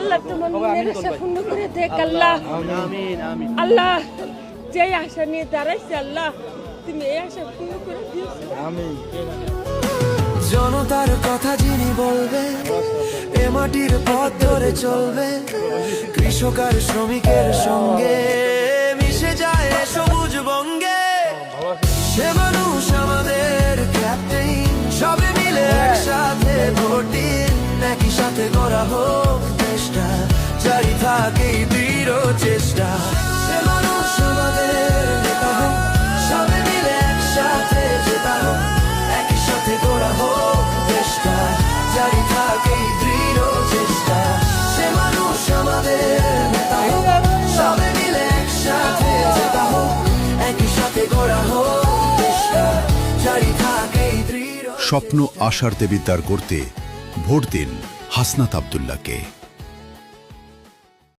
আল্লাহ তোমার মনের আশা পূর্ণ করে দেখ আল্লাহ। আমিন আমিন আল্লাহ যে আশা নিয়ে দাঁড়াইছে আল্লাহ তুমি এই আশা পূর্ণ করে জনতার কথা যিনি বলবে এ মাটির পথ ধরে চলবে কৃষক আর শ্রমিকের সঙ্গে মিশে যায় সবুজ বঙ্গে। সে মানুষ আমাদের ক্যাপ্টেন সবে মিলে একসাথে ভোট দিন একই সাথে করা হোক। থাকে দৃঢ় চেষ্টা। মানুষ আমাদের নেতা হোক সবে মিলে একসাথে জেতা হোক একই সাথে হোক চেষ্টা জারি থাকে দৃঢ় চেষ্টা। সে মানুষ আমাদের নেতা হোক সবে মিলে একসাথে জেতা হোক একই সাথে করা হোক চেষ্টা জারি থাকে দৃঢ় স্বপ্ন আশার দেবিদ্বার করতে ভোট দিন হাসনাত আবদুল্লাহকে।